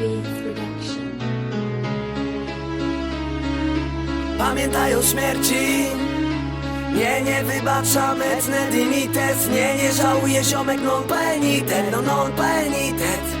with. Pamiętaj o śmierci. Nie, nie wybaczam etne dimites Nie, nie żałuję. Ziomek non penitent No non penitent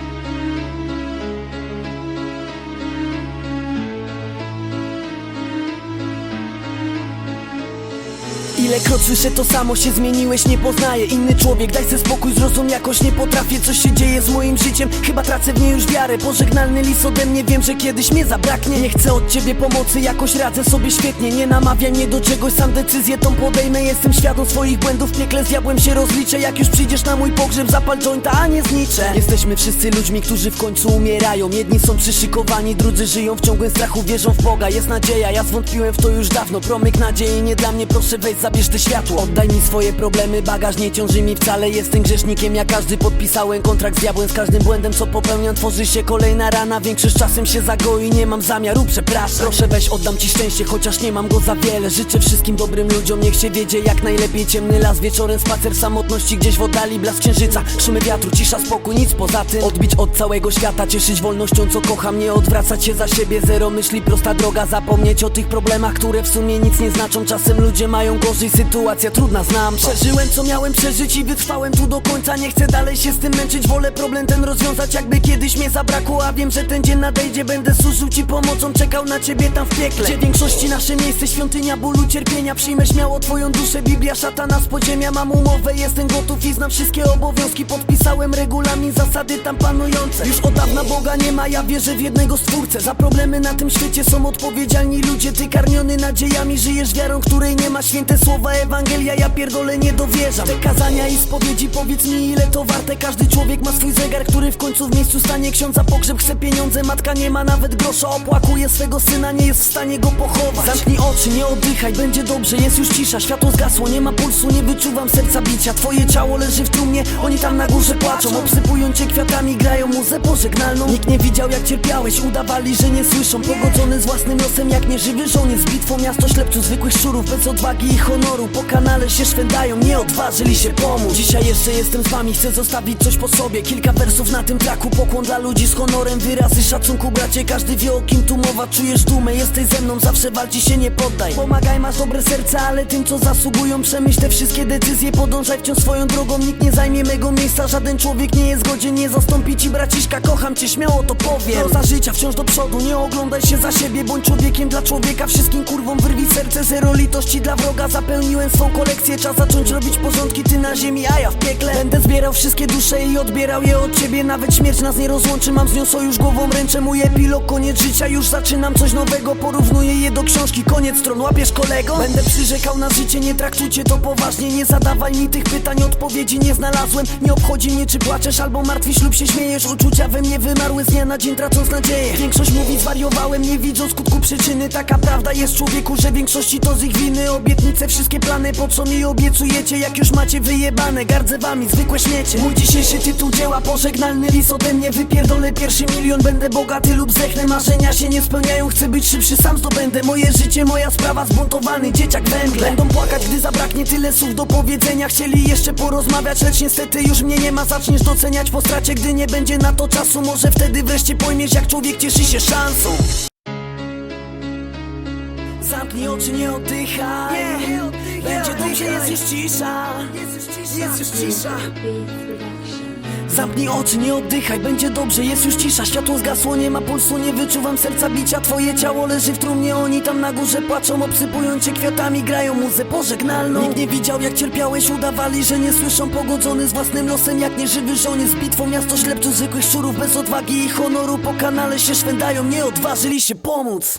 Ilekroć słyszę to samo, się zmieniłeś, nie poznaję. Inny człowiek, daj se spokój, zrozum jakoś nie potrafię. Coś się dzieje z moim życiem, chyba tracę w niej już wiarę. Pożegnalny list ode mnie, wiem, że kiedyś mnie zabraknie. Nie chcę od ciebie pomocy, jakoś radzę sobie świetnie. Nie namawiaj mnie do czegoś, sam decyzję tą podejmę. Jestem świadom swoich błędów, piekle z się rozliczę. Jak już przyjdziesz na mój pogrzeb, zapal jointa, a nie zniczę. Jesteśmy wszyscy ludźmi, którzy w końcu umierają. Jedni są przyszykowani, drudzy żyją w ciągłym strachu. Wierzą w Boga, jest nadzieja, ja zwątpiłem w to już dawno. Promyk nadziei nie dla mnie, proszę weź, zabierz te światło Oddaj mi swoje problemy, bagaż nie ciąży mi wcale. Jestem grzesznikiem, jak każdy podpisałem kontrakt z diabłem. Z każdym błędem, co popełniam, tworzy się kolejna rana. Większość czasem się zagoi, nie mam zamiaru przepraszam. Proszę weź, oddam ci szczęście, chociaż nie mam go za wiele. Życzę wszystkim dobrym ludziom, niech się wiedzie jak najlepiej Ciemny las, wieczorem spacer w samotności Gdzieś w oddali blask księżyca, szumy wiatru, cisza, spokój, nic poza tym. Odbić od całego świata, cieszyć wolnością, co kocham Nie odwracać się za siebie, zero myśli, prosta droga. Zapomnieć o tych problemach, które w sumie nic nie znaczą. Czasem ludzie mają gorzej, sytuacja trudna, znam. Przeżyłem co miałem przeżyć i wytrwałem tu do końca. Nie chcę dalej się z tym męczyć, wolę problem ten rozwiązać Jakby kiedyś mnie zabrakło, a wiem, że ten dzień nadejdzie Będę służył ci pomocą, czekał na ciebie tam w piekle. Gdzie większości nasze miejsce, świątynia bólu, cierpienia. Przyjmę śmiało twoją duszę, Biblia, szatana z podziemia. Mam umowę, jestem gotów i znam wszystkie obowiązki. Podpisałem regulamin, zasady tam panujące. Już od dawna Boga nie ma, ja wierzę w jednego stwórcę. Za problemy na tym świecie są odpowiedzialni ludzie Ty karmiony nadziejami, żyjesz wiarą, której nie ma. Święte słowa Ewangelia, ja pierdolę nie dowierzam. Te kazania i spowiedzi, powiedz mi ile to warte. Każdy człowiek ma swój zegar, który w końcu w miejscu stanie. Ksiądz za pogrzeb chce pieniądze, matka nie ma nawet grosza. Opłakuje swego syna, nie jest w stanie go pochować. Zamknij oczy, nie oddychaj, będzie dobrze, jest już cisza. Światło zgasło, nie ma pulsu, nie wyczuwam serca bicia. Twoje ciało leży w trumnie, oni tam na górze płaczą. Obsypują cię kwiatami, grają muzę pożegnalną. Nikt nie widział jak cierpiałeś, udawali, że nie słyszą. Pogodzony z własnym losem jak nieżywy żołnierz. Z bitwą miasto ślepców, zwykłych szczurów Bez odwagi i honoru, po kanale się szwędają Nie odważyli się pomóc. Dzisiaj jeszcze jestem z wami, chcę zostawić coś po sobie. Kilka wersów na tym traku, pokłon dla ludzi z honorem. Wyrazy szacunku bracie, każdy wie o kim tu mowa. Czujesz dumę, jesteś ze mną, zawsze walczy się nie poddaj. Pomagaj, masz dobre serce, ale tym co zasługują Przemyśl te wszystkie decyzje, podążaj wciąż swoją drogą Nikt nie zajmie mego miejsca, żaden człowiek nie jest godzien Nie zastąpi ci braciszka, kocham cię, śmiało to powiem. To za życia, wciąż do przodu, nie oglądaj się za siebie. Bądź człowiekiem dla człowieka, wszystkim kurwom wyrwij serce. Zero litości dla wroga, zapełniłem swą kolekcję Czas zacząć robić porządki, ty na ziemi, a ja w piekle. Będę zbierał wszystkie dusze i odbierał je od ciebie. Nawet śmierć nas nie rozłączy, mam z nią głową ręczę. Mój epilog, koniec życia, już zaczynam coś nowego. Porównuję je do książki, koniec stron, łapiesz kolego? Będę przyrzekał na życie, nie traktujcie to poważnie. Nie zadawaj mi tych pytań, odpowiedzi nie znalazłem. Nie obchodzi mnie czy płaczesz albo martwisz lub się śmiejesz. Uczucia we mnie wymarły z dnia na dzień tracąc nadzieję. Większość mówi zwariowałem, nie widzą skutku przyczyny. Taka prawda jest człowieku, że większości to z ich winy. Obietnice, wszystkie plany, po co mi obiecujecie Jak już macie wyjebane, gardzę wami, zwykłe śmiecie. Mój dzisiejszy tytuł dzieła, pożegnalny list ode mnie. Wypierdolę pierwszy milion, będę bogaty lub zdechnę Marzenia się nie spełniają, chcę być szybszy, sam zdobędę. Moje życie, moja sprawa, zbuntowany dzieciak węgle. Będą płakać, gdy zabraknie tyle słów do powiedzenia. Chcieli jeszcze porozmawiać, lecz niestety już mnie nie ma. Zaczniesz doceniać po stracie, gdy nie będzie na to czasu. Może wtedy wreszcie pojmiesz, jak człowiek cieszy się szansą Zamknij oczy, nie oddychaj. Będzie dobrze, jest już cisza. Jest już cisza. Zamknij oczy, nie oddychaj, będzie dobrze, jest już cisza. Światło zgasło, nie ma pulsu, nie wyczuwam serca bicia. Twoje ciało leży w trumnie, oni tam na górze płaczą. Obsypują cię kwiatami, grają muzę pożegnalną. Nikt nie widział jak cierpiałeś, udawali, że nie słyszą. Pogodzony z własnym losem, jak nieżywy żołnierz. Z bitwą miasto ślepców, zwykłych szczurów. Bez odwagi i honoru. Po kanale się szwędają Nie odważyli się pomóc